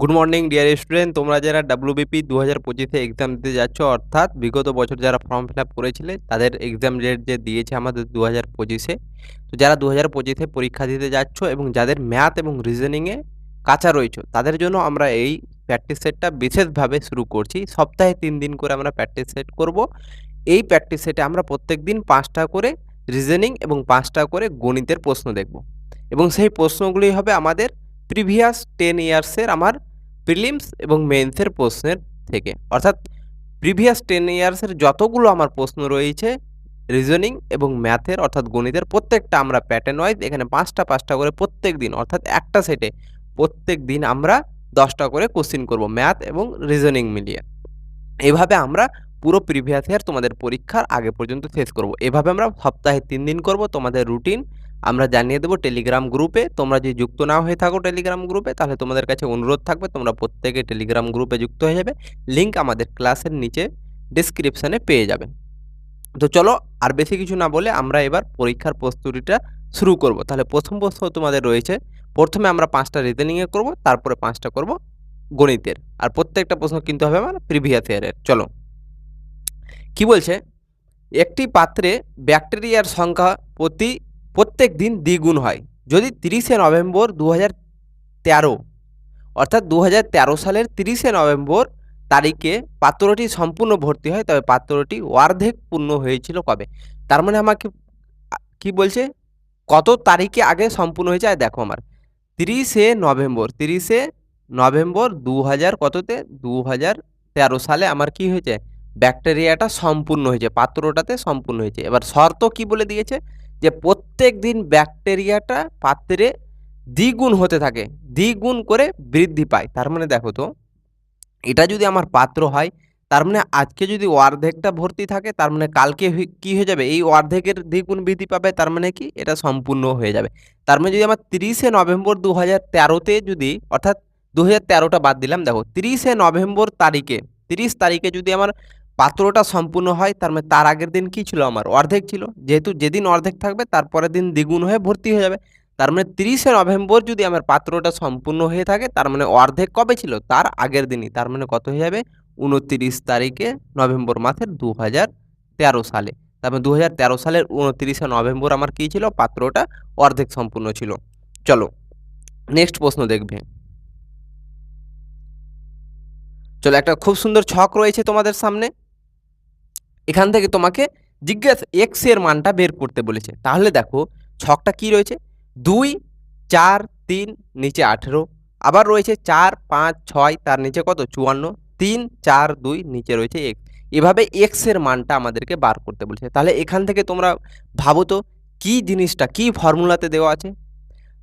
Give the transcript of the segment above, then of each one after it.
Good morning dear student তোমরা যারা WBP দু হাজার পঁচিশে এক্সাম দিতে যাচ্ছ, অর্থাৎ বিগত বছর যারা ফর্ম ফিল আপ করেছিলে, তাদের এক্সাম ডেট যে দিয়েছে আমাদের দু হাজার পঁচিশে। তো যারা দু হাজার পঁচিশে পরীক্ষা দিতে যাচ্ছ এবং যাদের ম্যাথ এবং রিজনিংয়ে কাঁচা রয়েছে, তাদের জন্য আমরা এই প্র্যাকটিস সেটটা বিশেষভাবে শুরু করছি। সপ্তাহে তিন দিন করে আমরা প্র্যাকটিস সেট করব। এই প্র্যাকটিস সেটে আমরা প্রত্যেক দিন পাঁচটা করে রিজনিং এবং পাঁচটা করে গণিতের প্রশ্ন দেখব। এবং সেই প্রশ্নগুলি হবে আমাদের প্রিভিয়াস টেন ইয়ার্সের আমার প্রিলিমস এবং মেন্সের প্রশ্নের থেকে। অর্থাৎ প্রিভিয়াস টেন ইয়ার্সের যতগুলো আমার প্রশ্ন রয়েছে, রিজনিং এবং ম্যাথের অর্থাৎ গণিতের প্রত্যেকটা আমরা প্যাটার্ন ওয়াইজ এখানে পাঁচটা পাঁচটা করে প্রত্যেক দিন, অর্থাৎ একটা সেটে প্রত্যেক দিন আমরা দশটা করে কোশ্চিন করব ম্যাথ এবং রিজনিং মিলিয়ে। এভাবে আমরা পুরো প্রিভিয়াস ইয়ার তোমাদের পরীক্ষার আগে পর্যন্ত শেষ করব। এভাবে আমরা সপ্তাহে তিন দিন করব, তোমাদের রুটিন আমরা জানিয়ে দেবো টেলিগ্রাম গ্রুপে তোমরা যদি যুক্ত না হয়ে থাকো টেলিগ্রাম গ্রুপে তাহলে তোমাদের কাছে অনুরোধ থাকবে, তোমরা প্রত্যেকে টেলিগ্রাম গ্রুপে যুক্ত হয়ে যাবে। লিঙ্ক আমাদের ক্লাসের নিচে ডিসক্রিপশানে পেয়ে যাবে। তো চলো, আর বেশি কিছু না বলে আমরা এবার পরীক্ষার প্রস্তুতিটা শুরু করব। তাহলে প্রথম প্রশ্ন তোমাদের রয়েছে, প্রথমে আমরা পাঁচটা রিজনিংয়ে করব, তারপরে পাঁচটা করব গণিতের। আর প্রত্যেকটা প্রশ্ন কিন্তু হবে আমার প্রিভিয়াস ইয়ারের চলো। কি বলছে? একটি পাত্রে ব্যাকটেরিয়ার সংখ্যা প্রতি প্রত্যেক দিন দ্বিগুণ হয়। যদি তিরিশে নভেম্বর দু তেরো, অর্থাৎ দু তেরো সালের তিরিশে নভেম্বর তারিখে পাত্রটি সম্পূর্ণ ভর্তি হয়, তবে পাত্রটি অর্ধেক পূর্ণ হয়েছিল কবে? তার মানে আমাকে কি বলছে? কত তারিখে আগে সম্পূর্ণ হয়েছে? আর দেখো আমার, তিরিশে নভেম্বর তিরিশে নভেম্বর দু হাজার কততে? দু হাজার তেরো সালে আমার কি হয়েছে? ব্যাকটেরিয়াটা সম্পূর্ণ হয়েছে, পাত্রটাতে সম্পূর্ণ হয়েছে। এবার শর্ত কি বলে দিয়েছে? যে প্রত্যেক দিন ব্যাকটেরিয়াটা পাত্রে দ্বিগুণ হতে থাকে, দ্বিগুণ করে বৃদ্ধি পায়। তার মানে দেখো তো, এটা যদি আমার পাত্র হয়, তার মানে আজকে যদি অর্ধেকটা ভর্তি থাকে, তার মানে কালকে কি হয়ে যাবে? এই অর্ধেকের দ্বিগুণ বৃদ্ধি পাবে, তার মানে কি? এটা সম্পূর্ণ হয়ে যাবে। তার মানে যদি আমার তিরিশে নভেম্বর দু হাজার তেরোতে যদি, অর্থাৎ দু হাজার তেরোটা বাদ দিলাম, দেখো, তিরিশে নভেম্বর তারিখে, তিরিশ তারিখে যদি আমার পাত্রটা সম্পূর্ণ হয়, তার মানে তার আগের দিন কি ছিল আমার? অর্ধেক ছিল। যেহেতু যেদিন অর্ধেক থাকবে তারপরের দিন দ্বিগুণ হয়ে ভর্তি হয়ে যাবে। তার মানে তিরিশে নভেম্বর যদি আমার পাত্রটা সম্পূর্ণ হয়ে থাকে, তার মানে অর্ধেক কবে ছিল? তার আগের দিনই। তার মানে কত হয়ে যাবে? উনত্রিশ তারিখে নভেম্বর মাসের দু হাজার তেরো সালে। তারপরে দু হাজার তেরো সালের উনত্রিশে নভেম্বর আমার কী ছিল? পাত্রটা অর্ধেক সম্পূর্ণ ছিল। চলো নেক্সট প্রশ্ন দেখবে। চলো, একটা খুব সুন্দর ছক রয়েছে তোমাদের সামনে। এখান থেকে তোমাকে জিজ্ঞেস এক্সের মানটা বের করতে বলেছে। তাহলে দেখো, ছকটা কি রয়েছে? দুই, চার, তিন, নিচে আঠেরো। আবার রয়েছে চার, পাঁচ, ছয়, তার নিচে কত? চুয়ান্ন। তিন, চার, দুই, নিচে রয়েছে এক্স এভাবে এক্সের মানটা আমাদেরকে বার করতে বলেছে। তাহলে এখান থেকে তোমরা ভাবো তো, কী জিনিসটা, কি ফর্মুলাতে দেওয়া আছে?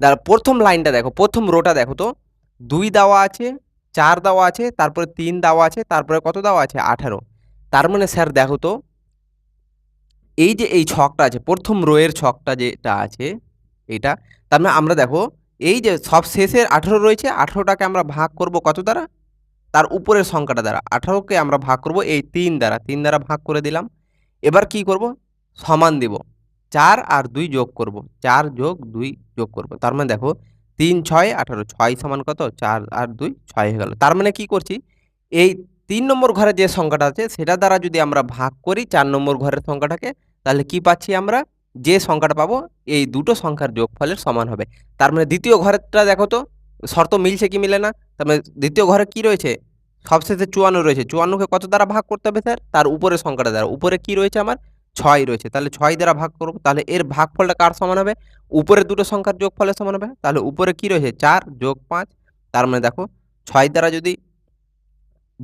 দাঁড়া প্রথম লাইনটা দেখো, প্রথম রোটা দেখো তো। দুই দেওয়া আছে, চার দেওয়া আছে, তারপরে তিন দেওয়া আছে, তারপরে কত দেওয়া আছে? আঠারো। তার মানে স্যার দেখো তো, এই যে এই ছকটা আছে, প্রথম রোয়ের ছকটা যেটা আছে, এটা, তার মানে আমরা দেখো, এই যে সব শেষের আঠেরো রয়েছে, আঠেরোটাকে আমরা ভাগ করব কত দ্বারা? তার উপরের সংখ্যাটা দ্বারা, আঠারোকে আমরা ভাগ করব এই তিন দ্বারা তিন দ্বারা ভাগ করে দিলাম, এবার কি করব? সমান দিব, চার আর দুই যোগ করব, চার যোগ দুই যোগ করব, তার মানে দেখো, তিন, ছয়, আঠারো, ছয় সমান কত? চার আর দুই, ছয় হয়ে গেল, তার মানে কি করছি? এই তিন নম্বর ঘরে যে সংখ্যাটা আছে, সেটা দ্বারা যদি আমরা ভাগ করি চার নম্বর ঘরের সংখ্যাটাকে, তাহলে কি পাচ্ছি আমরা? যে সংখ্যাটা পাবো, এই দুটো সংখ্যার যোগফলের সমান হবে। তার মানে দ্বিতীয় ঘরেরটা দেখো তো, শর্ত মিলছে কি মিলে না? তার মানে দ্বিতীয় ঘরে কি রয়েছে? সবশেষে চুয়ান্ন রয়েছে। চুয়ান্নকে কত দ্বারা ভাগ করতে হবে স্যার? তার উপরে সংখ্যাটা দ্বারা। উপরে কি রয়েছে আমার? ছয় রয়েছে। তাহলে ছয় দ্বারা ভাগ করব, তাহলে এর ভাগফলটা কার সমান হবে? উপরের দুটো সংখ্যার যোগফলের সমান হবে। তাহলে উপরে কি রয়েছে? চার যোগ পাঁচ। তার মানে দেখো, ছয় দ্বারা যদি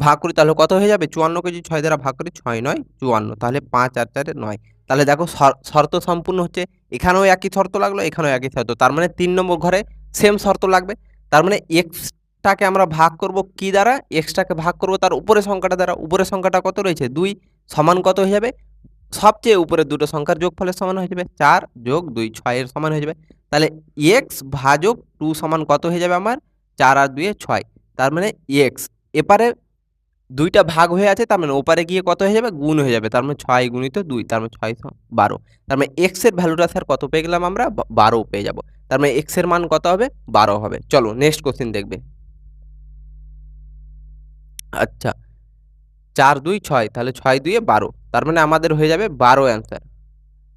ভাগ করি, তাহলে কত হয়ে যাবে? চুয়ান্নকে যদি ছয় দ্বারা ভাগ করি, ছয় নয়, চুয়ান্ন। তাহলে পাঁচ আর চারে নয়। তাহলে দেখো শর্ত সম্পূর্ণ হচ্ছে, এখানেও একই শর্ত লাগল, এখানেও একই শর্ত। তার মানে তিন নম্বর ঘরে সেম শর্ত লাগবে। তার মানে এক্সটাকে আমরা ভাগ করব কি দ্বারা? এক্সটাকে ভাগ করব তার উপরে সংখ্যাটা দ্বারা। উপরের সংখ্যাটা কত রয়েছে? দুই সমান কত হয়ে যাবে? সবচেয়ে উপরে দুটো সংখ্যার যোগ যোগফলের সমান হয়ে যাবে চার যোগ দুই, ছয়ের সমান হয়ে যাবে। তাহলে এক্স ভাজক টু সমান কত হয়ে যাবে আমার? চার আর দুয়ে ছয়। তার মানে এক্স এপারে দুইটা ভাগ হয়ে আছে, তার মানে ওপারে গিয়ে কত হয়ে যাবে? গুণ হয়ে যাবে। তার মানে ছয় গুণিত দুই, তার মানে ছয় বারো। তার মানে এক্সের ভ্যালুটা স্যার কত পেয়ে গেলাম আমরা? বারো পেয়ে যাব। তার মানে এক্সের মান কত হবে? বারো হবে। চলো নেক্সট কোশ্চিন দেখবে। আচ্ছা চার, দুই, ছয়, তাহলে ছয় দুইয়ে বারো। তার মানে আমাদের হয়ে যাবে বারো অ্যান্সার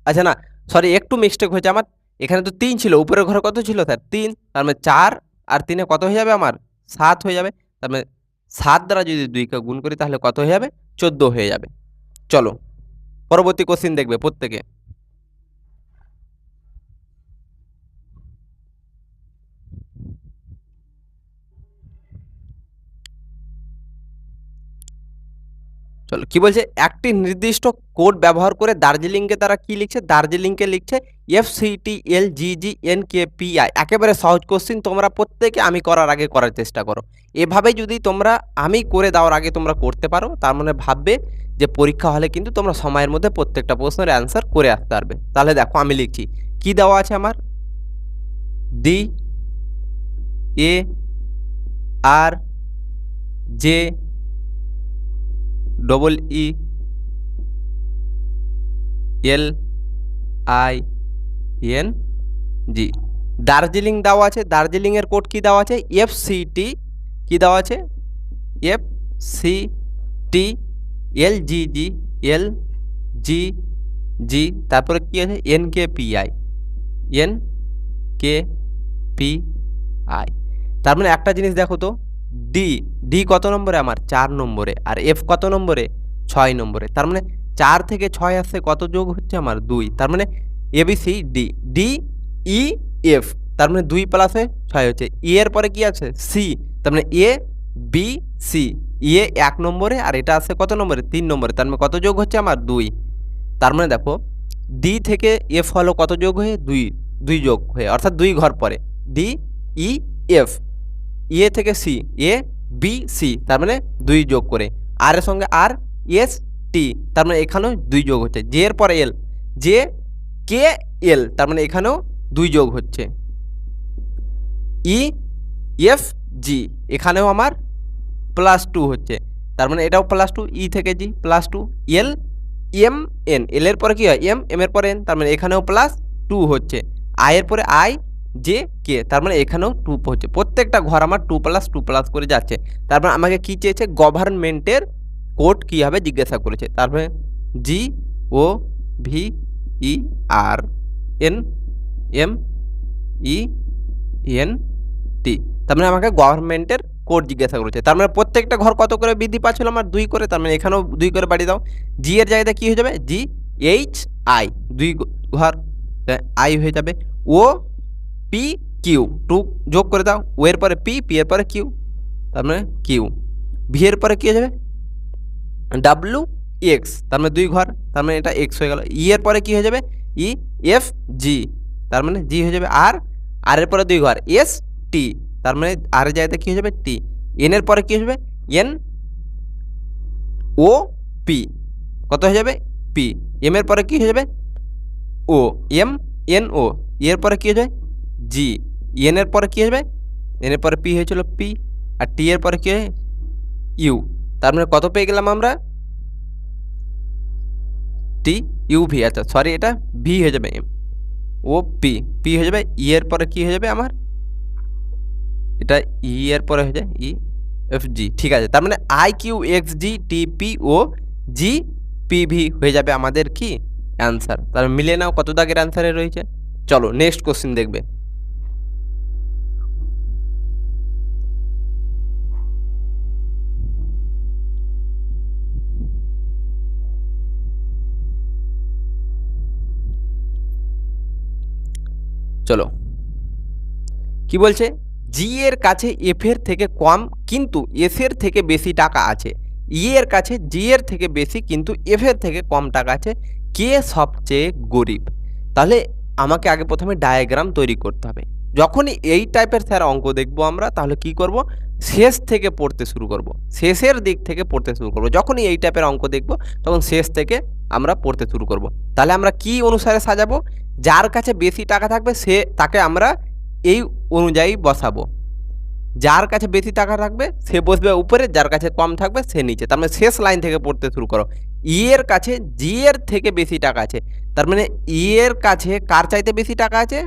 আচ্ছা না সরি একটু মিস্টেক হয়েছে আমার। এখানে তো তিন ছিল, উপরের ঘরে কত ছিল স্যার তিন। তার মানে চার আর তিনে কত হয়ে যাবে আমার? সাত হয়ে যাবে। তার মানে সাত দ্বারা যদি দুইকে গুণ করি তাহলে কত হয়ে যাবে? চোদ্দ হয়ে যাবে। চলো, পরবর্তী কোশ্চিন দেখবে প্রত্যেকে। চলো, কি বলছে? একটি নির্দিষ্ট কোড ব্যবহার করে দার্জিলিংকে তারা কি লিখছে? দার্জিলিংকে লিখছে F C T L G G N K P I একেবারে সহজ কোশ্চিন তোমরা প্রত্যেকে আমি করার আগে করার চেষ্টা করো। এভাবে যদি তোমরা আমি করে দেওয়ার আগে তোমরা করতে পারো, তার মানে ভাববে যে পরীক্ষা হলে কিন্তু তোমরা সময়ের মধ্যে প্রত্যেকটা প্রশ্নের অ্যান্সার করে আসতে পারবে। তাহলে দেখো, আমি লিখছি, কি দেওয়া আছে আমার? D A R J double E L I N G Darjeeling দেওয়া আছে, দার্জিলিংয়ের কোড কী দেওয়া আছে? এফ সি টি কী দেওয়া আছে? F C T L G জি এল জি জি তারপরে কী আছে? N K P I N K P I তার মানে একটা জিনিস দেখো তো ডি ডি কত নম্বরে? আমার চার নম্বরে। আর এফ কত নম্বরে? ছয় নম্বরে। তার মানে চার থেকে ছয় আসছে কত যোগ হচ্ছে? আমার দুই। তার মানে ABC D D E F তার মানে দুই প্লাসে ছয় হচ্ছে। ই এর পরে কি আছে? সি তার মানে এ বি সি এ এক নম্বরে আর এটা আছে কত নম্বরে? তিন নম্বরে। তার মানে কত যোগ হচ্ছে? আমার দুই। তার মানে দেখো ডি থেকে এফ হলো কত যোগ হয়ে? দুই। দুই যোগ হয়ে। অর্থাৎ দুই ঘর পরে। ডি ই এফ এ থেকে সি, এ, বি, সি, তার মানে দুই যোগ করে। আর এর সঙ্গে আর, এস, টি, তার মানে এখানেও দুই যোগ হচ্ছে। জে এর পরে এল। জে, কে, এল, তার মানে এখানেও দুই যোগ হচ্ছে। ই, এফ, জি, এখানেও আমার প্লাস টু হচ্ছে। তার মানে এটাও প্লাস টু, ই থেকে G, plus two, L, M, N. L এর পরে কী হয়? এম এম এর পরে এন। তার মানে এখানেও প্লাস টু হচ্ছে। আই এর পরে আই জে কে, তার মানে এখানেও টু হচ্ছে। প্রত্যেকটা ঘর আমার টু প্লাস টু প্লাস করে যাচ্ছে। তারপর আমাকে কি চেয়েছে? গভর্নমেন্টের কোড কী হবে জিজ্ঞাসা করেছে। তারপরে G O V E R N M E N T তার মানে আমাকে গভর্নমেন্টের কোড জিজ্ঞাসা করেছে। তার মানে প্রত্যেকটা ঘর কত করে বৃদ্ধি পাচ্ছিল আমার? দুই করে। তার মানে এখানেও দুই করে বাড়িয়ে দাও। জি এর জায়গাতে কী হয়ে যাবে? জি এইচ আই দুই ঘর আই হয়ে যাবে। ও পি কিউ টু যোগ করে দাও। ও এর পরে পি পি এর পরে কিউ তার মানে কিউ ভি এর পরে কী হয়ে যাবে? ডাব্লু এক্স তার মানে দুই ঘর। তার মানে এটা এক্স হয়ে গেল। ই এর পরে কী হয়ে যাবে? ই এফ জি তার মানে জি হয়ে যাবে আর আর এর পরে দুই ঘর। এস টি তার মানে আর এর জায়গাতে কী হয়ে যাবে? টি এন এর পরে কী হয়ে যাবে? এন ও পি কত হয়ে যাবে? পি এম এর পরে কী হয়ে যাবে? ও এম এন ও এর পরে কী হয়ে যাবে? জি, এন এর পরে কী হবে? এন এর পরে পি হয়েছিল পি আর টি এর পরে কী হয়? ইউ তার মানে কত পেয়ে গেলাম আমরা? টি ইউ ভি আচ্ছা সরি এটা ভি হয়ে যাবে, ও পি পি হয়ে যাবে ই এর পরে কী হয়ে যাবে আমার? এটা ই এর পরে হয়ে যায় ই এফ জি ঠিক আছে, তার মানে I Q X G T P O G P V হয়ে যাবে আমাদের কি? অ্যান্সার তার মিলে নাও কত দাগের অ্যান্সারে রয়েছে। চলো নেক্সট কোশ্চিন দেখবে। চলো। কি বলছে? জি এর কাছে এফ এর থেকে কম কিন্তু এস এর থেকে বেশি টাকা আছে। ই এর কাছে জি এর থেকে বেশি কিন্তু এফ এর থেকে কম টাকা আছে। কে সবচেয়ে গরিব? তাহলে আমাকে আগে প্রথমে ডায়াগ্রাম তৈরি করতে হবে। যখনই এই টাইপের স্যার অঙ্ক দেখব আমরা, তাহলে কি করব? শেষ থেকে পড়তে শুরু করব। শেষের দিক থেকে পড়তে শুরু করব। যখনই এই টাইপের অঙ্ক দেখব, তখন শেষ থেকে আমরা পড়তে শুরু করব। তাহলে আমরা কি অনুসারে সাজাবো? যার কাছে বেশি টাকা থাকবে, সে তাকে আমরা এই অনুযায়ী বসাবো। যার কাছে বেশি টাকা থাকবে, সে বসবে উপরে, যার কাছে কম থাকবে, সে নিচে। তার মানে শেষ লাইন থেকে পড়তে শুরু করো। ই এর কাছে জি এর থেকে বেশি টাকা আছে। তার মানে ই এর কাছে কার চাইতে বেশি টাকা আছে?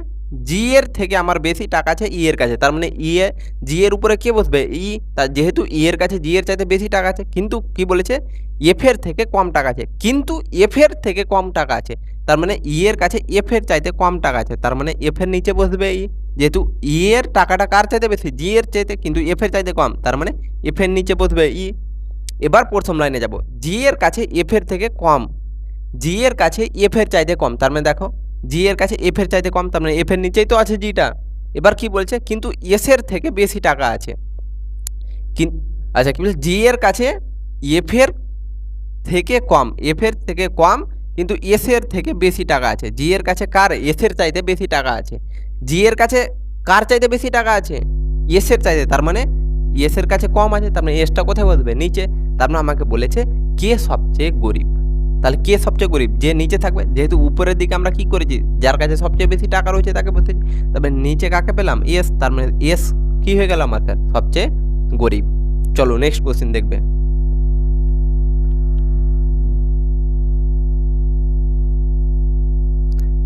জি এর থেকে আমার বেশি টাকা আছে ই এর কাছে। তার মানে ই এ জি এর উপরে কে বসবে? ই তার যেহেতু ই এর কাছে জি এর চাইতে বেশি টাকা আছে, কিন্তু কি বলেছে? এফ এর থেকে কম টাকা আছে। কিন্তু এফ এর থেকে কম টাকা আছে। তার মানে ই এর কাছে এফ এর চাইতে কম টাকা আছে। তার মানে এফ এর নিচে বসবে ই যেহেতু ই এর টাকাটা কার চাইতে বেশি? জি এর চাইতে, কিন্তু এফ এর চাইতে কম। তার মানে এফ এর নিচে বসবে ই এবার প্রথম লাইনে যাব। জি এর কাছে এফ এর থেকে কম। জি এর কাছে এফ এর চাইতে কম। তার মানে দেখো জি এর কাছে এফ এর চাইতে কম, তার মানে এফ এর নিচেই তো আছে জিটা এবার কি বলছে? কিন্তু এস এর থেকে বেশি টাকা আছে। আচ্ছা কি বলছে? জি এর কাছে এফ এর থেকে কম এফ এর থেকে কম, কিন্তু এস এর থেকে বেশি টাকা আছে। জি এর কাছে কার? এস এর চাইতে বেশি টাকা আছে। জি এর কাছে কার চাইতে বেশি টাকা আছে? এস এর চাইতে, তার মানে এস এর কাছে কম আছে, তার মানে এসটা কোথায় বসবে নিচে। তার মানে আমাকে বলেছে, কে সবচেয়ে গরিব? তাহলে কে সবচেয়ে গরিব? যে নিচে থাকবে, যেহেতু উপরের দিকে আমরা কি করেছি, যার কাছে সবচেয়ে বেশি টাকা রয়েছে তাকে বলতেছি তবে নিচে কাকে পেলাম? এস, তার মানে এস কি হয়ে গেল আমার স্যার সবচেয়ে গরিব। চলো নেক্সট কোশ্চেন দেখবে।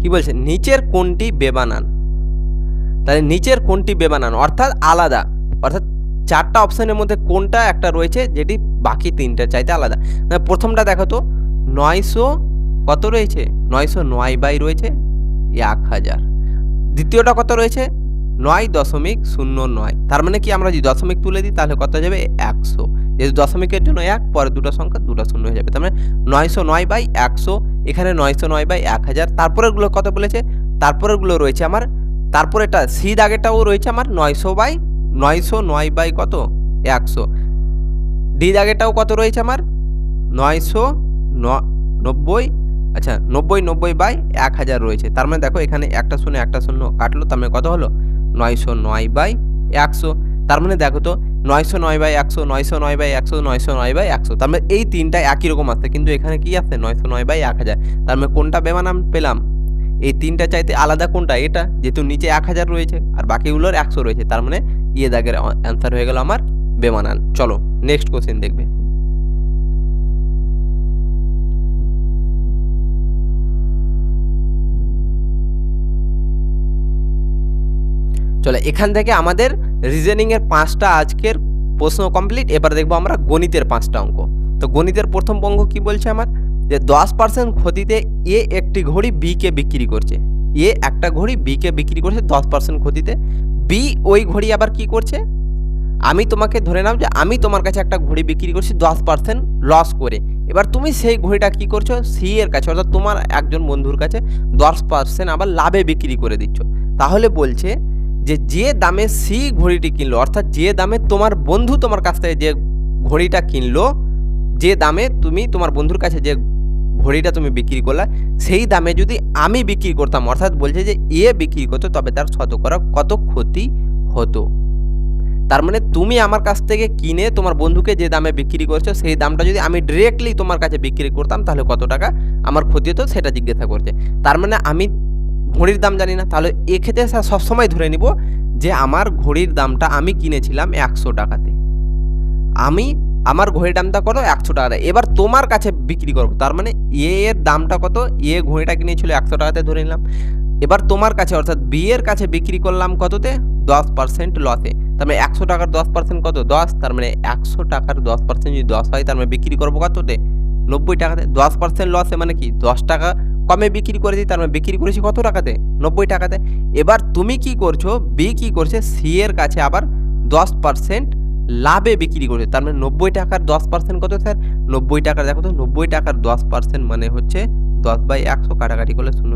কি বলছে? নিচের কোনটি বেবানান? তাহলে নিচের কোনটি বেবানান? অর্থাৎ আলাদা। অর্থাৎ চারটা অপশনের মধ্যে কোনটা একটা রয়েছে, যেটি বাকি তিনটা চাইতে আলাদা। মানে প্রথমটা দেখো তো নয়শো কত রয়েছে? নয়শো নয় বাই রয়েছে এক হাজার। দ্বিতীয়টা কত রয়েছে? নয় দশমিক শূন্য নয়। তার মানে কি আমরা যদি দশমিক তুলে দিই, তাহলে কত যাবে? একশো। যেহেতু দশমিকের জন্য এক পরে দুটো সংখ্যা দুটো শূন্য হয়ে যাবে। তার মানে নয়শো নয় বাই একশো, এখানে নয়শো নয় বাই এক হাজার। তারপরেরগুলো কত বলেছে? তারপরেরগুলো রয়েছে আমার তারপরেটা সি দাগেটাও রয়েছে আমার, নয়শো বাই নয়শো নয় বাই কত? একশো। ডি দাগেটাও কত রয়েছে আমার? নয়শো নব্বই? আচ্ছা নব্বই নব্বই বাই এক হাজার রয়েছে। তার মানে দেখো এখানে একটা শূন্য একটা শূন্য কাটলো, তার মানে কত হলো? নয়শো নয় বাই একশো। তার মানে দেখো তো, নয়শো নয় বাই একশো, নয়শো নয় বাই একশো, নয়শো নয় বাই একশো। তার মানে এই তিনটা একই রকম আসছে, কিন্তু এখানে কি আসছে? নয়শো নয় বাই এক হাজার। তার মানে কোনটা বেমানাম পেলাম? এই তিনটা চাইতে আলাদা কোনটা? এটা, যেহেতু নিচে এক হাজার রয়েছে আর বাকিগুলোর একশো রয়েছে। তার মানে ইয়ে দাগের অ্যান্সার হয়ে গেল আমার বেমানান। চলো নেক্সট কোশ্চেন দেখবে। চলো, এখান থেকে আমাদের রিজনিংয়ের পাঁচটা আজকের প্রশ্ন কমপ্লিট এবার দেখব আমরা গণিতের পাঁচটা অঙ্ক। তো গণিতের প্রথম অঙ্ক কি বলছে আমার? যে দশ পার্সেন্ট ক্ষতিতে এ একটি ঘড়ি বিকে বিক্রি করছে। এ একটা ঘড়ি বিকে বিক্রি করছে দশ পার্সেন্ট ক্ষতিতে। বি ওই ঘড়ি আবার কি করছে? আমি তোমাকে ধরে নাও যে আমি তোমার কাছে একটা ঘড়ি বিক্রি করছি দশ পার্সেন্ট লস করে। এবার তুমি সেই ঘড়িটা কি করছ? সি এর কাছে, অর্থাৎ তোমার একজন বন্ধুর কাছে দশ পার্সেন্ট আবার লাভে বিক্রি করে দিচ্ছ। তাহলে বলছে যে যে দামে সি ঘড়িটি কিনলো, অর্থাৎ যে দামে তোমার বন্ধু তোমার কাছ থেকে যে ঘড়িটা কিনলো, যে দামে তুমি তোমার বন্ধুর কাছে যে ঘড়িটা তুমি বিক্রি করলে, সেই দামে যদি আমি বিক্রি করতাম, অর্থাৎ বলছে যে এ বিক্রি করতো, তবে তার শতকরা কত ক্ষতি হতো? তার মানে তুমি আমার কাছ থেকে কিনে তোমার বন্ধুকে যে দামে বিক্রি করছ, সেই দামটা যদি আমি ডিরেক্টলি তোমার কাছে বিক্রি করতাম, তাহলে কত টাকা আমার ক্ষতি হতো, সেটা জিজ্ঞাসা করছে। তার মানে আমি ঘড়ির দাম জানি না, তাহলে এক্ষেত্রে সবসময় ধরে নিব যে আমার ঘড়ির দামটা আমি কিনেছিলাম একশো টাকাতে। আমি, আমার ঘড়ির দামটা কত? একশো টাকাতে। এবার তোমার কাছে বিক্রি করব। তার মানে এ এর দামটা কত? এ ঘড়িটা কিনেছিল একশো টাকাতে ধরে নিলাম। এবার তোমার কাছে, অর্থাৎ বি এর কাছে বিক্রি করলাম কততে? দশ পার্সেন্ট লসে। তার মানে একশো টাকার দশ পার্সেন্ট কত? দশ। তার মানে একশো টাকার দশ পার্সেন্ট যদি দশ হয়, তার মানে বিক্রি করব কততে? নব্বই টাকাতে। দশ পার্সেন্ট লসে মানে কি? দশ টাকা কমে বিক্রি করেছি তার মানে বিক্রি করেছি কত টাকাতে? নব্বই টাকাতে। এবার তুমি কি করছ? বি কি করছে? সি এর কাছে আবার দশ পার্সেন্ট লাভে বিক্রি করছে। তার মানে নব্বই টাকার দশ পার্সেন্ট কত স্যার? নব্বই টাকার, দেখো তো, নব্বই টাকার দশ পার্সেন্ট মানে হচ্ছে দশ বাই একশো কাটাকাটি করলে শূন্য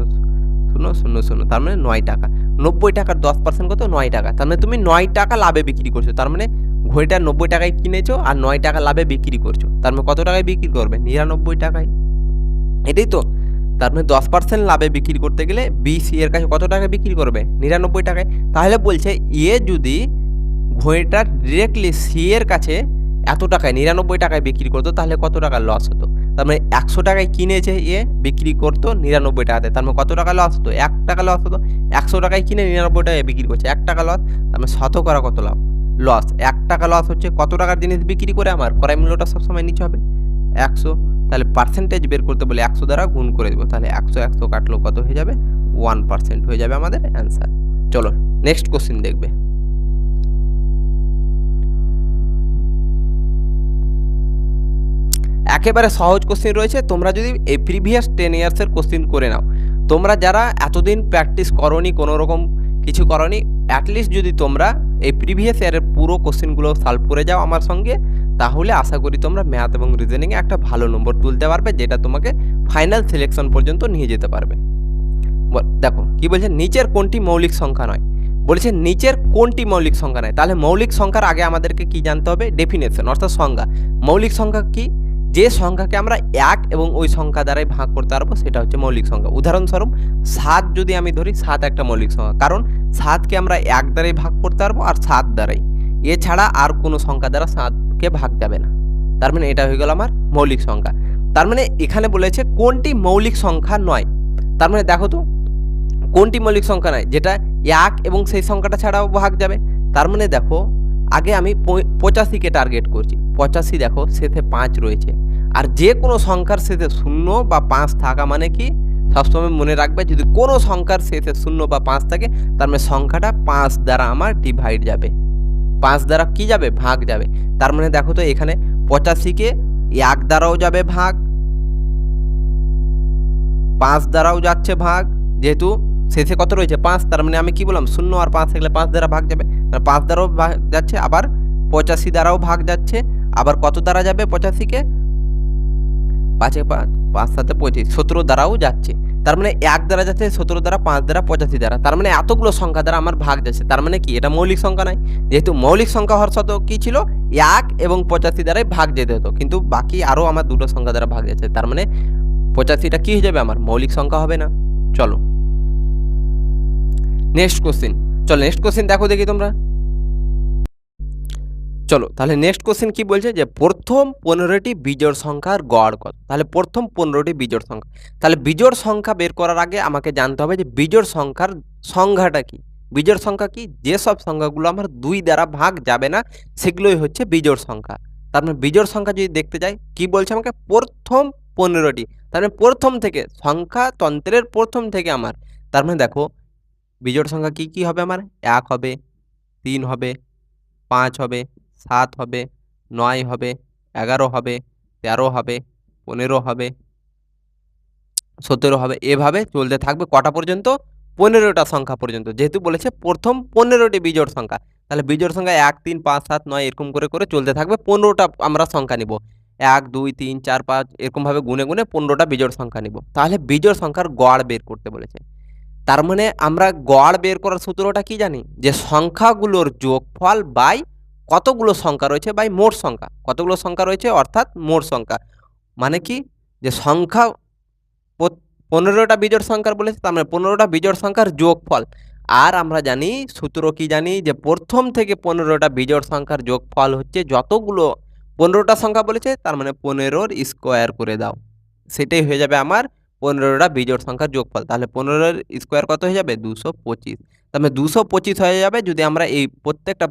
শূন্য শূন্য শূন্য, তার মানে নয় টাকা। নব্বই টাকার দশ পার্সেন্ট কত? নয় টাকা। তার মানে তুমি নয় টাকা লাভে বিক্রি করছ। তার মানে ঘড়িটা নব্বই টাকায় কিনেছো আর নয় টাকা লাভে বিক্রি করছ। তার মানে কত টাকায় বিক্রি করবে? নিরানব্বই টাকায়। এটাই তো। তার মানে দশ পার্সেন্ট লাভে বিক্রি করতে গেলে বি সি এর কাছে কত টাকা বিক্রি করবে? নিরানব্বই টাকায়। তাহলে বলছে এ যদি ঘড়িটা ডিরেক্টলি সি এর কাছে এত টাকায়, নিরানব্বই টাকায় বিক্রি করতো, তাহলে কত টাকা লস হতো? তার মানে একশো টাকায় কিনেছে এ বিক্রি করতো নিরানব্বই টাকাতে। তার মানে কত টাকা লস হতো? এক টাকা লস হতো। একশো টাকায় কিনে নিরানব্বই টাকায় বিক্রি করছে। এক টাকা লস তার মানে শতকরা কত লাভ? লস এক টাকা লস হচ্ছে কত টাকার জিনিস বিক্রি করে আমার? ক্রয় মূল্যটা সবসময় নিচে হবে। একশো তাহলে পার্সেন্টেজ বের করতে বলে একশো দ্বারা গুণ করে দেবো। তাহলে একশো একশো কাটলো কত হয়ে যাবে? ওয়ান পার্সেন্ট হয়ে যাবে আমাদের অ্যান্সার চলো নেক্সট কোশ্চিন দেখবে। একেবারে সহজ কোশ্চিন রয়েছে। তোমরা যদি এই প্রিভিয়াস টেন ইয়ার্সের কোশ্চিন করে নাও। তোমরা যারা এতদিন প্র্যাকটিস করনি কোনো রকম কিছু করনি অ্যাটলিস্ট যদি তোমরা এই প্রিভিয়াস ইয়ারের পুরো কোশ্চেনগুলো সলভ করে যাও আমার সঙ্গে। তাহলে আশা করি তোমরা ম্যাথ এবং রিজনিংয়ে একটা ভালো নম্বর তুলতে পারবে, যেটা তোমাকে ফাইনাল সিলেকশন পর্যন্ত নিয়ে যেতে পারবে। দেখো, কি বলছে? নিচের কোনটি মৌলিক সংখ্যা নয়? বলেছে নিচের কোনটি মৌলিক সংখ্যা নয়? তাহলে মৌলিক সংখ্যার আগে আমাদেরকে কি জানতে হবে? ডেফিনেশন অর্থাৎ সংজ্ঞা। মৌলিক সংখ্যা কি? যে সংখ্যাকে আমরা এক এবং ওই সংখ্যা দ্বারাই ভাগ করতে পারব, সেটা হচ্ছে মৌলিক সংখ্যা। উদাহরণস্বরূপ, সাত যদি আমি ধরি, সাত একটা মৌলিক সংখ্যা। কারণ, সাতকে আমরা এক দ্বারাই ভাগ করতে পারব আর সাত দ্বারাই। এছাড়া আর কোনো সংখ্যা দ্বারা সাতকে ভাগ যাবে না। তার মানে এটা হয়ে গেল আমার মৌলিক সংখ্যা। তার মানে এখানে বলেছে কোনটি মৌলিক সংখ্যা নয়। তার মানে দেখো তো, কোনটি মৌলিক সংখ্যা নয়? যেটা এক এবং সেই সংখ্যাটা ছাড়াও ভাগ যাবে। তার মানে দেখো, আগে আমি পঁচাশিকে টার্গেট করছি। পঁচাশি দেখো, শেষে পাঁচ রয়েছে। আর যে কোনো সংখ্যার শেষে শূন্য বা পাঁচ থাকা মানে কি? সবসময় মনে রাখবে, যদি কোনো সংখ্যার শেষে শূন্য বা পাঁচ থাকে, তার মানে সংখ্যাটা পাঁচ দ্বারা আমার ডিভাইড যাবে। পাঁচ দ্বারা কি যাবে? ভাগ যাবে। তার মানে দেখো তো এখানে পঁচাশিকে এক দ্বারাও যাবে ভাগ, পাঁচ দ্বারাও যাচ্ছে ভাগ। যেহেতু শেষে কত রয়েছে? পাঁচ। তার মানে আমি কি বললাম? শূন্য আর পাঁচ থাকলে পাঁচ দ্বারা ভাগ যাবে। তাহলে পাঁচ দ্বারাও ভাগ যাচ্ছে, আবার পঁচাশি দ্বারাও ভাগ যাচ্ছে। আবার কত দ্বারা যাবে পঁচাশিকে? পাঁচে পাঁচ পাঁচ সাথে পঁচিশ। সতেরো দ্বারাও যাচ্ছে। তার মানে এক দ্বারা যাচ্ছে, সতেরো দ্বারা, পাঁচ দ্বারা, পঁচাশি দ্বারা। তার মানে এতগুলো সংখ্যা দ্বারা আমার ভাগ যাচ্ছে। তার মানে কি? এটা মৌলিক সংখ্যা নয় যেহেতু মৌলিক সংখ্যা হওয়ার সত্ত্বেও কী ছিল? এক এবং পঁচাশি দ্বারাই ভাগ যেতে হতো। কিন্তু বাকি আরও আমার দুটো সংখ্যা দ্বারা ভাগ যাচ্ছে। তার মানে পঁচাশিটা কী হয়ে যাবে আমার? মৌলিক সংখ্যা হবে না। চলো। নেক্সট কোশ্চিন চলো নেক্সট কোশ্চিন দেখো দেখি তোমরা। চলো, তাহলে নেক্সট কোশ্চেন কি বলছে যে প্রথম পনেরোটি বিজোড় সংখ্যার গড় কত? তাহলে প্রথম পনেরোটি বিজোড় সংখ্যা। তাহলে বিজোড় সংখ্যা বের করার আগে আমাকে জানতে হবে যে বিজোড় সংখ্যার সংখ্যাটা কি? বিজোড় সংখ্যা কি? যেসব সংখ্যাগুলো আমার দুই দ্বারা ভাগ যাবে না, সেগুলোই হচ্ছে বিজোড় সংখ্যা। তার মানে বিজোড় সংখ্যা যদি দেখতে যাই, কি বলছে আমাকে? প্রথম পনেরোটি। তার মানে প্রথম থেকে, সংখ্যা তন্ত্রের প্রথম থেকে আমার। তার মানে দেখো, বিজোড় সংখ্যা কি কি হবে আমার? এক হবে, তিন হবে, পাঁচ হবে সাত হবে, নয় হবে, এগারো হবে, তেরো হবে, পনেরো হবে, সতেরো হবে, এভাবে চলতে থাকবে কটা পর্যন্ত? পনেরোটা সংখ্যা পর্যন্ত। যেহেতু বলেছে প্রথম পনেরোটি বিজোড় সংখ্যা, তাহলে বিজোড় সংখ্যা এক, তিন, পাঁচ, সাত, নয়, এরকম করে করে চলতে থাকবে, পনেরোটা আমরা সংখ্যা নিব। এক, দুই, তিন, চার, পাঁচ, এরকমভাবে গুনে গুনে পনেরোটা বিজোড় সংখ্যা নিব। তাহলে বিজোড় সংখ্যার গড় বের করতে বলেছে। তার মানে আমরা গড় বের করার সূত্রটা কি জানি? যে সংখ্যাগুলোর যোগফল বাই কতগুলো সংখ্যা রয়েছে বাই মোট সংখ্যা? কতগুলো সংখ্যা রয়েছে? অর্থাৎ মোট সংখ্যা। মানে কি? যে সংখ্যা পনেরোটা বিজোড় সংখ্যার বলেছে, তার মানে পনেরোটা বিজোড় সংখ্যার যোগফল। আর আমরা জানি, সূত্র কি জানি? যে প্রথম থেকে পনেরোটা বিজোড় সংখ্যার যোগফল হচ্ছে যতগুলো পনেরোটা সংখ্যা বলেছে, তার মানে পনেরোর স্কোয়ার করে দাও। সেটাই হয়ে যাবে আমার পনেরোটা বিজোড় সংখ্যার যোগফল। তাহলে পনেরোর স্কোয়ার কত হয়ে যাবে? দুশো পঁচিশ। তার মানে দুশো পঁচিশ হয়ে যাবে যদি আমরা এই প্রত্যেকটা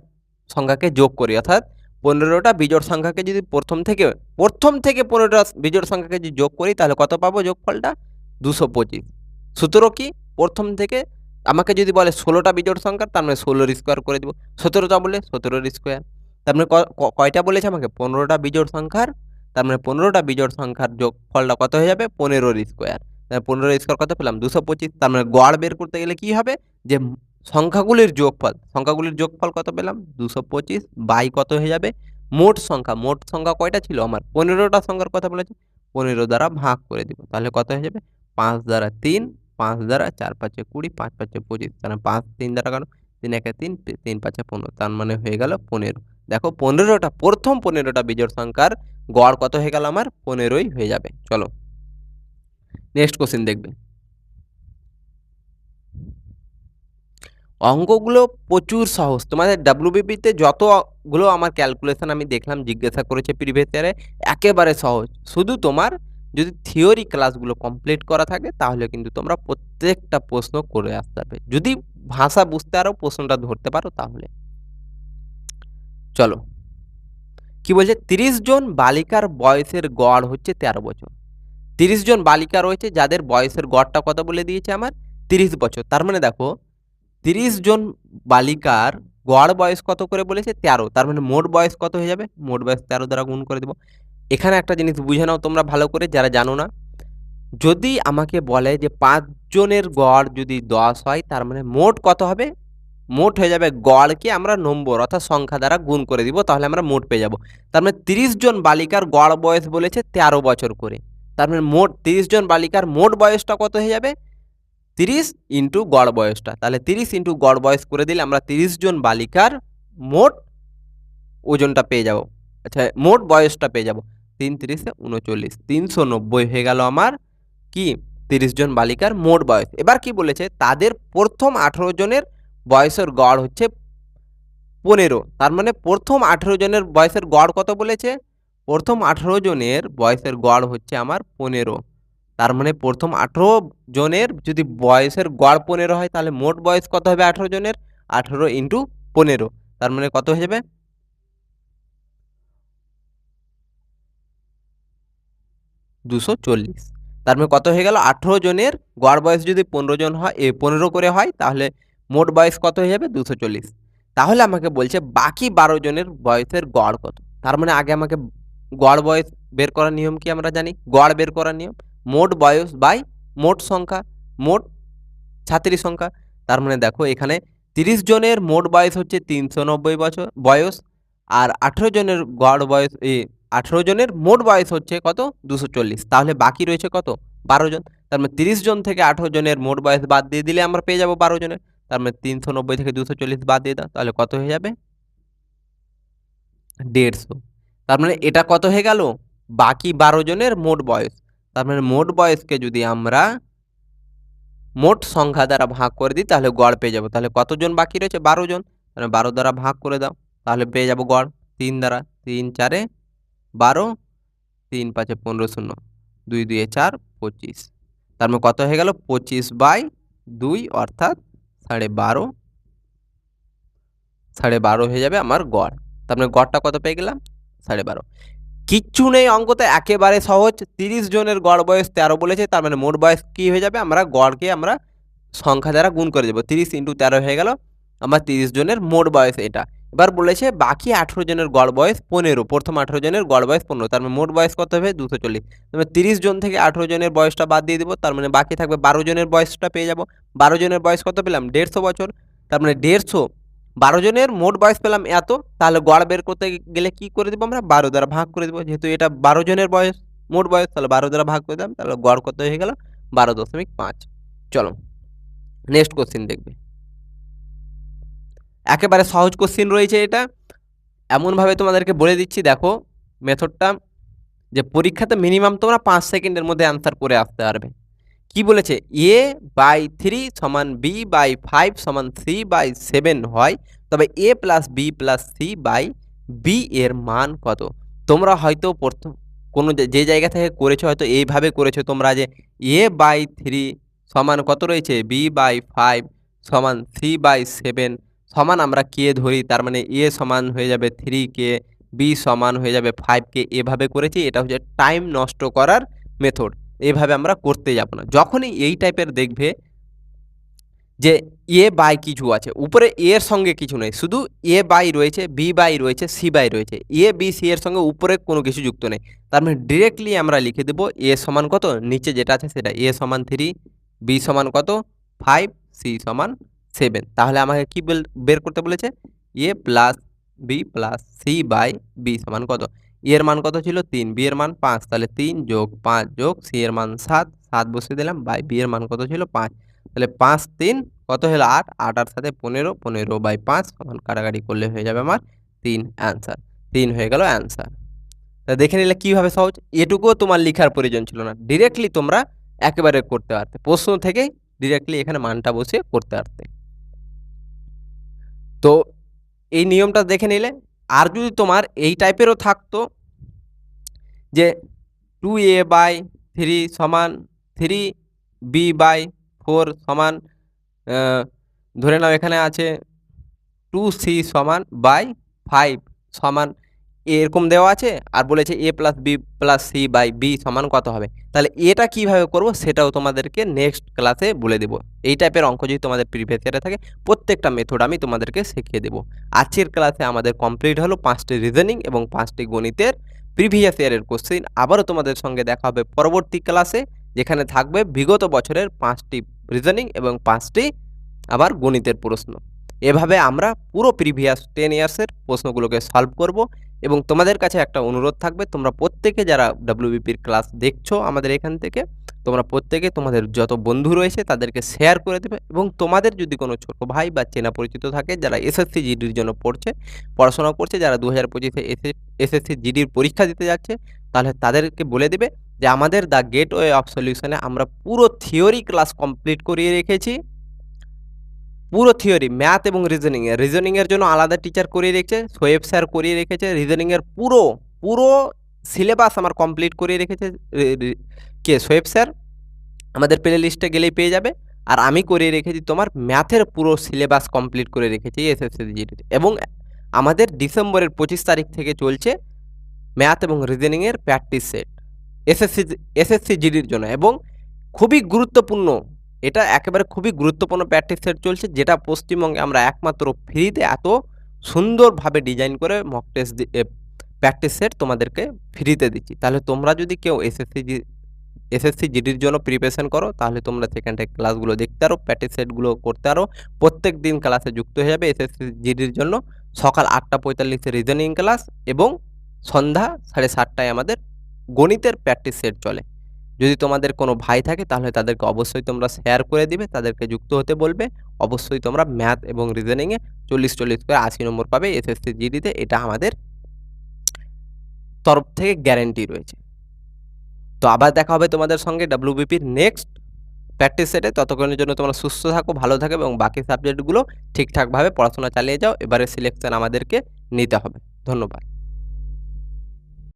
সংখ্যাকে যোগ করি। অর্থাৎ পনেরোটা বিজোড় সংখ্যাকে যদি প্রথম থেকে প্রথম থেকে পনেরোটা বিজোড় সংখ্যাকে যদি যোগ করি, তাহলে কত পাবো? যোগফলটা দুশো পঁচিশ। সতেরো কি? প্রথম থেকে আমাকে যদি বলে ষোলোটা বিজোড় সংখ্যা, তার মানে ষোলোর স্কোয়ার করে দেবো। সতেরোটা বলে সতেরোর স্কোয়ার। তার মানে কয়টা বলেছে আমাকে? পনেরোটা বিজোড় সংখ্যার, তার মানে পনেরোটা বিজোড় সংখ্যার যোগফলটা কত হয়ে যাবে? পনেরোর স্কোয়ার। পনেরোর স্কোয়ার কত পেলাম? দুশো পঁচিশ। তার মানে গড় বের করতে গেলে কি হবে? যে সংখ্যাগুলির যোগফল সংখ্যাগুলির যোগফল কত পেলাম? দুশো পঁচিশ বাই কত হয়ে যাবে? মোট সংখ্যা মোট সংখ্যা কয়টা ছিল আমার? পনেরোটা সংখ্যার কথা বলেছে। পনেরো দ্বারা ভাগ করে দিব। তাহলে কত হয়ে যাবে? পাঁচ দ্বারা তিন, পাঁচ দ্বারা চার পাঁচে কুড়ি, পাঁচ পাঁচে পঁচিশ। তাহলে পাঁচ তিন দ্বারা কেন তিন একে তিন তিন পাঁচে পনেরো। তার মানে হয়ে গেল পনেরো। দেখো পনেরোটা, প্রথম পনেরোটা বিজোড় সংখ্যার গড় কত হয়ে গেল আমার? পনেরোই হয়ে যাবে। চলো নেক্সট কোশ্চেন দেখবে। অঙ্কগুলো প্রচুর সহজ। তোমাদের ডাব্লিউবিপিতে যতগুলো আমার ক্যালকুলেশন আমি দেখলাম, জিজ্ঞাসা করেছে প্রিভিয়াস একেবারে সহজ। শুধু তোমার যদি থিওরি ক্লাসগুলো কমপ্লিট করা থাকে, তাহলে কিন্তু তোমরা প্রত্যেকটা প্রশ্ন করে আসতে পারবে। যদি ভাষা বুঝতে আরও প্রশ্নটা ধরতে পারো, তাহলে। চলো। কি বলছে? তিরিশ জন বালিকার বয়সের গড় হচ্ছে তেরো বছর। তিরিশ জন বালিকা রয়েছে, যাদের বয়সের গড়টা কথা বলে দিয়েছে আমার? তিরিশ বছর। তার মানে দেখো তিরিশ জন বালিকার গড় বয়স কত করে বলেছে? তেরো। তার মানে মোট বয়স কত হয়ে যাবে? মোট বয়স তেরো দ্বারা গুণ করে দেবো। এখানে একটা জিনিস বুঝে নাও তোমরা ভালো করে, যারা জানো না। যদি আমাকে বলে যে পাঁচজনের গড় যদি দশ হয়, তার মানে মোট কত হবে? মোট হয়ে যাবে গড়কে আমরা নম্বর অর্থাৎ সংখ্যা দ্বারা গুণ করে দিব, তাহলে আমরা মোট পেয়ে যাব। তার মানে তিরিশ জন বালিকার গড় বয়স বলেছে তেরো বছর করে। তার মানে মোট তিরিশ জন বালিকার মোট বয়সটা কত হয়ে যাবে? তিরিশ ইন্টু গড় বয়সটা। তাহলে তিরিশ ইন্টু গড় বয়স করে দিলে আমরা তিরিশ জন বালিকার মোট ওজনটা পেয়ে যাব। আচ্ছা মোট বয়সটা পেয়ে যাব। তিন তিরিশে উনচল্লিশ, তিনশো নব্বই হয়ে গেল আমার কি? তিরিশ জন বালিকার মোট বয়স। এবার কি বলেছে? তাদের প্রথম আঠেরো জনের বয়সের গড় হচ্ছে পনেরো। তার মানে প্রথম আঠেরো জনের বয়সের গড় কত বলেছে? প্রথম আঠেরো জনের বয়সের গড় হচ্ছে আমার পনেরো। তার মানে প্রথম আঠেরো জনের যদি বয়সের গড় পনেরো হয়, তাহলে মোট বয়স কত হবে আঠেরো জনের? আঠেরো ইন্টু পনেরো। তার মানে কত হয়ে যাবে? দুশো চল্লিশ। তার মানে কত হয়ে গেল? আঠেরো জনের গড় বয়স যদি পনেরো জন হয়, এ পনেরো করে হয়, তাহলে মোট বয়স কত হয়ে যাবে? দুশো চল্লিশ। তাহলে আমাকে বলছে বাকি বারো জনের বয়সের গড় কত? তার মানে আগে আমাকে গড় বয়স বের করার নিয়ম কি আমরা জানি? গড় বের করার নিয়ম। মোট বয়স বাই মোট সংখ্যা, মোট ছাত্রী সংখ্যা। তার মানে দেখো এখানে তিরিশ জনের মোট বয়স হচ্ছে তিনশো নব্বই বছর, বয়স। আর আঠেরো জনের গড় বয়স এই আঠেরো জনের মোট বয়স হচ্ছে কত? দুশো চল্লিশ। তাহলে বাকি রয়েছে কত? বারো জন। তার মানে তিরিশ জন থেকে আঠেরো জনের মোট বয়স বাদ দিয়ে দিলে আমরা পেয়ে যাব বারো জনের। তার মানে তিনশো নব্বই থেকে দুশো চল্লিশ বাদ দিয়ে দাও, তাহলে কত হয়ে যাবে? দেড়শো। তার মানে এটা কত হয়ে গেল? বাকি বারো জনের মোট বয়স। তার মানে মোট বয়সকে যদি আমরা মোট সংখ্যা দ্বারা ভাগ করে দিই, তাহলে গড় পেয়ে যাব। তাহলে কতজন বাকি রয়েছে? বারো জন। তাহলে বারো দ্বারা ভাগ করে দাও। তাহলে পেয়ে যাব গড়। তিন দ্বারা। তিন, চারে বারো। তিন, পাঁচে পনেরো, শূন্য। দুই, দুয়ে চার, পঁচিশ। তার মানে কত হয়ে গেল? পঁচিশ বাই দুই অর্থাৎ সাড়ে বারো। সাড়ে বারো হয়ে যাবে আমার গড়। তার মানে গড়টা কত পেয়ে গেলাম? সাড়ে বারো। কিচ্ছু নেই, অঙ্কতে একেবারে সহজ। তিরিশ জনের গড় বয়স তেরো বলেছে, তার মানে মোট বয়স কী হয়ে যাবে? আমরা গড়কে আমরা সংখ্যা দ্বারা গুণ করে দেবো। তিরিশ ইন্টু তেরো হয়ে গেল, আমার তিরিশ জনের মোট বয়স এটা। এবার বলেছে বাকি আঠেরো জনের গড় বয়স পনেরো, প্রথম আঠেরো জনের গড় বয়স পনেরো, তার মানে মোট বয়স কত হবে? দুশো চল্লিশ। তার তিরিশ জন থেকে আঠেরো জনের বয়সটা বাদ দিয়ে দেবো, তার মানে বাকি থাকবে বারো জনের বয়সটা পেয়ে যাব। বারো জনের বয়স কত পেলাম? দেড়শো বছর। তার মানে দেড়শো বারো জনের মোট বয়স পেলাম এত, তাহলে গড় বের করতে গেলে কি করে দেবো আমরা? বারো দ্বারা ভাগ করে দেবো। যেহেতু এটা বারো জনের বয়স, মোট বয়স, তাহলে বারো দ্বারা ভাগ করে দিলাম, তাহলে গড় কত হয়ে গেল? বারো দশমিক পাঁচ। চলো নেক্সট কোশ্চিন দেখবে। একেবারে সহজ কোশ্চিন রয়েছে এটা। এমনভাবে তোমাদেরকে বলে দিচ্ছি, দেখো মেথডটা যে পরীক্ষাতে মিনিমাম তোমরা পাঁচ সেকেন্ডের মধ্যে অ্যান্সার করে আসতে পারবে। কি বলেছে? এ বাই থ্রি সমান বি বাই ফাইভ সমান সি বাই সেভেন হয়। তবে A plus B plus C by B এর মান কত? তোমরা হয়তো প্রথম কোনো যে জায়গা থেকে করেছ হয়তো এইভাবে করেছ তোমরা যে এ বাই থ্রি সমান কত রয়েছে? বি বাই ফাইভ সমান সি বাই সেভেন সমান আমরা কে ধরি, তার মানে এ সমান হয়ে যাবে থ্রি কে বি সমান হয়ে যাবে ফাইভ কে এভাবে করেছি, এটা হচ্ছে টাইম নষ্ট করার মেথড এভাবে আমরা করতে যাব না। যখনই এই টাইপের দেখবে যে এ বাই কিছু আছে, উপরে এর সঙ্গে কিছু নেই। শুধু এ বাই রয়েছে বি বাই রয়েছে সি বাই রয়েছে। এ বি সি এর সঙ্গে উপরে কোনো কিছু যুক্ত নেই। তার মানে ডিরেক্টলি আমরা লিখে দেবো এ সমান কত? নিচে যেটা আছে সেটা এ সমান থ্রি বি সমান কত? ফাইভ সি সমান সেভেন তাহলে আমাকে কি বের করতে বলেছে? A plus B plus C by B সমান কত? এর মান কত ছিল? তিন। বি এর মান পাঁচ। তাহলে তিন যোগ পাঁচ যোগ সি এর মান সাত। সাত বসিয়ে দিলাম বাই। বি এর মান কত ছিল? পাঁচ। তাহলে পাঁচ, তিন কত হলো? আট। আট আর সাথে পনেরো। পনেরো বাই পাঁচ সমান কাটাকাটি করলে হয়ে যাবে আমার তিন অ্যান্সার। তিন হয়ে গেল অ্যান্সার। তা দেখে নিলে কীভাবে সহজ? এটুকুও তোমার লেখার প্রয়োজন ছিল না। ডিরেক্টলি তোমরা একেবারে করতে পারতে। প্রশ্ন থেকেই ডিরেক্টলি এখানে মানটা বসিয়ে করতে পারতে। তো এই নিয়মটা দেখে নিলে আর যদি তোমার এই টাইপেরও থাকতো যে টু এ বাই থ্রি সমান থ্রি বি বাই ফোর সমান ধরে নাও এখানে আছে টু সি সমান বাই ফাইভ সমান এরকম দেওয়া আছে আর বলেছে A plus B plus C by B সমান কত হবে? তাহলে এটা কীভাবে করব সেটাও তোমাদেরকে নেক্সট ক্লাসে বলে দেবো। এই টাইপের অঙ্ক যদি তোমাদের প্রিভিয়াস থাকে, প্রত্যেকটা মেথড আমি তোমাদেরকে শিখিয়ে দেবো। আজকের ক্লাসে আমাদের কমপ্লিট হলো পাঁচটি রিজনিং এবং পাঁচটি গণিতের প্রিভিয়াস ইয়ারের কোশ্চেন আবারও তোমাদের সঙ্গে দেখা হবে পরবর্তী ক্লাসে যেখানে থাকবে বিগত বছরের পাঁচটি রিজনিং এবং পাঁচটি আবার গণিতের প্রশ্ন। এভাবে আমরা পুরো প্রিভিয়াস টেন ইয়ার্সের প্রশ্নগুলোকে সলভ করব এবং তোমাদের কাছে একটা অনুরোধ থাকবে, তোমরা প্রত্যেকে যারা ডাব্লিউবিপির ক্লাস দেখছ আমাদের এখান থেকে, তোমরা প্রত্যেকে তোমাদের যত বন্ধু রয়েছে তাদেরকে শেয়ার করে দেবে এবং তোমাদের যদি কোনো ছোট ভাই বা চেনা পরিচিত থাকে যারা এসএসসি জিডির জন্য পড়ছে, পড়াশোনা করছে, যারা দু হাজার পঁচিশে এসএসসি জিডির পরীক্ষা দিতে যাচ্ছে, তাহলে তাদেরকে বলে দেবে যে আমাদের দ্য গেট ওয়ে অফ সলিউশনে আমরা পুরো থিওরি ক্লাস কমপ্লিট করিয়ে রেখেছি। পুরো থিওরি ম্যাথ এবং রিজনিংয়ে রিজনিংয়ের জন্য আলাদা টিচার করিয়ে রেখেছে, সোয়েব স্যার করিয়ে রেখেছে রিজনিংয়ের পুরো পুরো সিলেবাস আমার কমপ্লিট করিয়ে রেখেছে কে, সোয়েব স্যার আমাদের প্লে লিস্টে গেলেই পেয়ে যাবে। আর আমি করিয়ে রেখেছি তোমার ম্যাথের পুরো সিলেবাস কমপ্লিট করে রেখেছি এসএসসি জিডির এবং আমাদের ডিসেম্বরের পঁচিশ তারিখ থেকে চলছে ম্যাথ এবং রিজনিংয়ের প্র্যাকটিস সেট এসএসসি এসএসসি জিডির জন্য। এবং খুবই গুরুত্বপূর্ণ এটা একেবারে খুবই গুরুত্বপূর্ণ প্র্যাকটিস সেট চলছে, যেটা পশ্চিমবঙ্গে আমরা একমাত্র ফ্রিতে এত সুন্দরভাবে ডিজাইন করে মক টেস্ট প্র্যাকটিস সেট তোমাদেরকে ফ্রিতে দিচ্ছি। তাহলে তোমরা যদি কেউ এসএসসি এসএসসি জিডির জন্য প্রিপারেশন করো, তাহলে তোমরা সেখানটায় ক্লাসগুলো দেখতে পারো প্র্যাকটিস সেটগুলো করতে পারো প্রত্যেক দিন ক্লাসে যুক্ত হয়ে যাবে এসএসসি জিডির জন্য। সকাল আটটা পঁয়তাল্লিশে রিজনিং ক্লাস এবং সন্ধ্যা সাড়ে সাতটায় আমাদের গণিতের প্র্যাকটিস সেট চলে। যদি তোমাদের কোনো ভাই থাকে, তাহলে তাদেরকে অবশ্যই তোমরা শেয়ার করে দিবে, তাদেরকে যুক্ত হতে বলবে। অবশ্যই তোমরা ম্যাথ এবং রিজনিংয়ে চল্লিশ চল্লিশ করে আশি নম্বর পাবে এসএসসি জিডিতে এটা আমাদের তরফ থেকে গ্যারেন্টি রয়েছে। তো আবার দেখা হবে তোমাদের সঙ্গে ডাব্লিউবিপির নেক্সট প্র্যাকটিস সেটে ততক্ষণের জন্য তোমরা সুস্থ থাকো, ভালো থাকো এবং বাকি সাবজেক্টগুলো ঠিকঠাকভাবে পড়াশোনা চালিয়ে যাও। এবারে সিলেকশন আমাদেরকে নিতে হবে। ধন্যবাদ।